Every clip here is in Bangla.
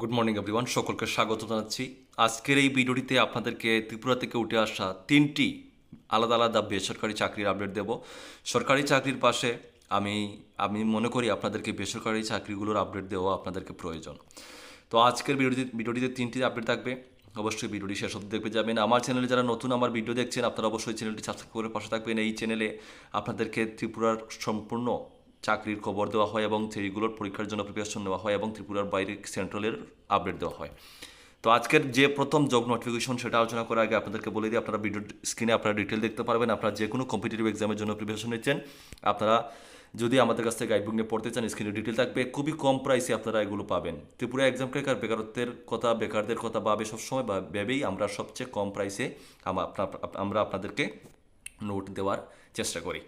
গুড মর্নিং এভরিওয়ান সকলকে স্বাগত জানাচ্ছি। আজকের এই ভিডিওটিতে আপনাদেরকে ত্রিপুরা থেকে উঠে আসা তিনটি আলাদা আলাদা বেসরকারি চাকরির আপডেট দেব। সরকারি চাকরির পাশে আমি আমি মনে করি আপনাদেরকে বেসরকারি চাকরিগুলোর আপডেট দেওয়া আপনাদেরকে প্রয়োজন। তো আজকের ভিডিওটি, ভিডিওটিতে তিনটি আপডেট থাকবে। অবশ্যই ভিডিওটি শেষ অবধি দেখতে যাবেন। আমার চ্যানেলে যারা নতুন আমার ভিডিও দেখছেন, আপনারা অবশ্যই চ্যানেলটি সাবস্ক্রাইব করে পাশে থাকবেন। এই চ্যানেলে আপনাদেরকে ত্রিপুরার সম্পূর্ণ চাকরির খবর দেওয়া হয় এবং সেইগুলোর পরীক্ষার জন্য প্রিপারেশন নেওয়া হয় এবং ত্রিপুরার বাইরে সেন্ট্রালের আপডেট দেওয়া হয়। তো আজকের যে প্রথম জব নোটিফিকেশন সেটা আলোচনা করার আগে আপনাদেরকে বলে দিই, আপনারা ভিডিও স্ক্রিনে আপনারা ডিটেল দেখতে পারবেন। আপনারা যে কোনো কম্পিটিটিভ এক্সামের জন্য প্রিপারেশন নিচ্ছেন। আপনারা যদি আমাদের কাছ থেকে গাইডবুক নিয়ে পড়তে চান স্ক্রিনে ডিটেল থাকবে। খুবই কম প্রাইসে আপনারা এগুলো পাবেন। ত্রিপুরা এক্সাম ক্রেকার বেকারত্বের কথা, বেকারদের কথা ভাবে সবসময় ভেবেই আমরা সবচেয়ে কম প্রাইসে আমরা আপনাদেরকে নোট দেওয়ার চেষ্টা করি।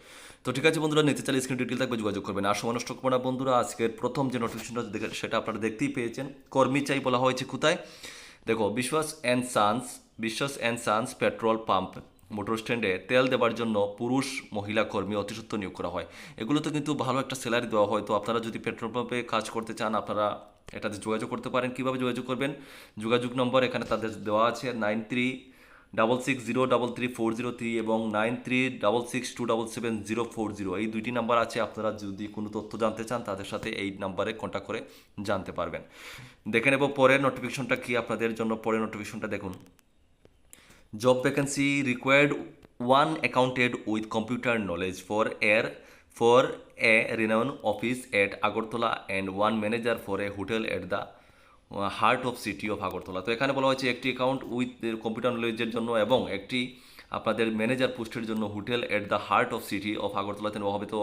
তো ঠিক আছে বন্ধুরা, নিতে চাইলে স্ক্রিন ডিটেল থাকবে, যোগাযোগ করবেন। আর করব না বন্ধুরা, আজকের প্রথম যে নোটিফিকেশনটা সেটা আপনারা দেখতেই পেয়েছেন। কর্মী চাই বলা হয়েছে কোথায়? দেখো, Biswas and sons Biswas and sons petrol pump motor স্ট্যান্ডে তেল দেওয়ার জন্য পুরুষ, মহিলা কর্মী অতি সত্ত্বর নিয়োগ করা হয়। এগুলোতে কিন্তু ভালো একটা স্যালারি দেওয়া হয়। তো আপনারা যদি পেট্রোল পাম্পে কাজ করতে চান, আপনারা এটাতে যোগাযোগ করতে পারেন। কীভাবে যোগাযোগ করবেন? যোগাযোগ নম্বর এখানে তাদের দেওয়া আছে nine three double six zero double three four zero three এবং nine three double six two double seven zero four zero এই দুইটি নাম্বার আছে, আপনারা যদি কোনো তথ্য জানতে চান, তাদের সাথে এই নাম্বারে কন্ট্যাক্ট করে জানতে পারবেন। দেখে নেব পরের নোটিফিকেশনটা কি, আপনাদের জন্য পরের নোটিফিকেশনটা দেখুন। Job vacancy required one accounted with computer knowledge for এর for a renowned office at Agartala and one manager for a hotel at the uh, of city of Agartala তো এখানে বলা হয়েছে একটি অ্যাকাউন্ট উইথ কম্পিউটার নলেজের জন্য এবং একটি আপনাদের ম্যানেজার পোস্টের জন্য hotel at the heart of city of আগরতলাতে নেওয়া হবে তো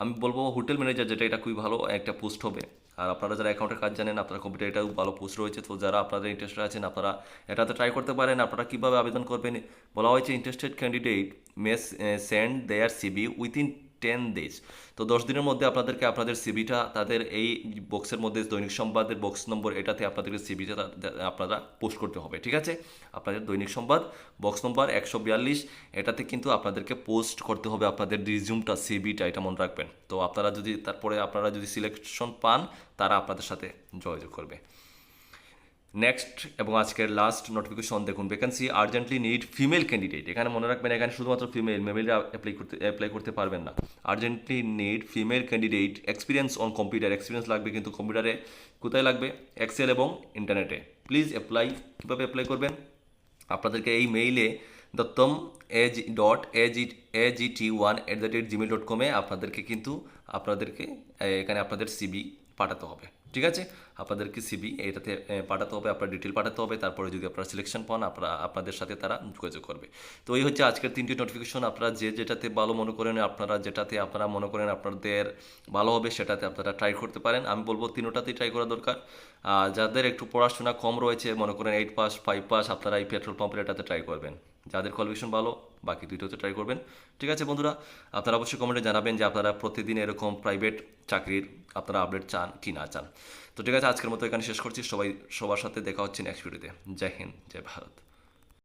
আমি বলব হোটেল ম্যানেজার যেটা এটা খুবই ভালো একটা পোস্ট হবে। আর আপনারা যারা অ্যাকাউন্টের কাজ জানেন আপনার কম্পিউটার এটাও ভালো পোস্ট রয়েছে। তো যারা আপনাদের ইন্টারেস্টেড আছেন আপনারা এটাতে ট্রাই করতে পারেন। আপনারা কীভাবে আবেদন করবেন? বলা হয়েছে interested candidate mess send their CV within ten days তো দশ দিনের মধ্যে আপনাদেরকে আপনাদের সিবিটা তাদের এই বক্সের মধ্যে দৈনিক সংবাদের বক্স নম্বর এটাতে আপনাদেরকে সিবিটা আপনারা পোস্ট করতে হবে, ঠিক আছে? আপনাদের দৈনিক সংবাদ বক্স নম্বর একশো বিয়াল্লিশ, এটাতে কিন্তু আপনাদেরকে পোস্ট করতে হবে আপনাদের রিজিউমটা সিবিটা এটা মনে রাখবেন। তো আপনারা যদি, তারপরে আপনারা যদি সিলেকশন পান, তারা আপনাদের সাথে যোগাযোগ করবে। নেক্সট এবং আজকের লাস্ট নোটিফিকেশন দেখুন। Vacancy urgently need female candidate এখানে মনে রাখবেন, এখানে শুধুমাত্র ফিমেল মেমেলরা অ্যাপ্লাই করতে অ্যাপ্লাই করতে পারবেন না। Urgently need female candidate experience on computer experience লাগবে কিন্তু কম্পিউটারে কোথায় লাগবে? এক্সেল এবং ইন্টারনেটে প্লিজ অ্যাপ্লাই কীভাবে অ্যাপ্লাই করবেন? আপনাদেরকে এই মেইলে দত্তম H dot H eight H T one at the rate Gmail dot কমে আপনাদেরকে কিন্তু, আপনাদেরকে এখানে আপনাদের সিবি পাঠাতে হবে, ঠিক আছে? আপনাদেরকে সিবি এটাতে পাঠাতে হবে, আপনার ডিটেল পাঠাতে হবে, তারপরে যদি আপনারা সিলেকশন পান, আপনারা, আপনাদের সাথে তারা যোগাযোগ করবে। তো এই হচ্ছে আজকের তিনটি নোটিফিকেশন আপনারা যে যেটাতে ভালো মনে করেন, আপনারা যেটাতে আপনারা মনে করেন আপনাদের ভালো হবে, সেটাতে আপনারা ট্রাই করতে পারেন। আমি বলব তিনোটাতেই ট্রাই করা দরকার। যাদের একটু পড়াশোনা কম রয়েছে, মনে করেন এইট পাস ফাইভ পাস আপনারা এই পেট্রোল পাম্পের এটাতে ট্রাই করবেন। যাদের কোয়ালিফিকেশন ভালো, বাকি দুইটা হচ্ছে ট্রাই করবেন। ঠিক আছে বন্ধুরা, আপনারা অবশ্যই কমেন্টে জানাবেন যে আপনারা প্রতিদিন এরকম প্রাইভেট চাকরির আপনারা আপডেট চান কি না চান। তো ঠিক আছে, আজকের মতো এখানে শেষ করছি। সবাই সবার সাথে দেখা হচ্ছে নেক্সট ভিডিওতে জয় হিন্দ, জয় ভারত।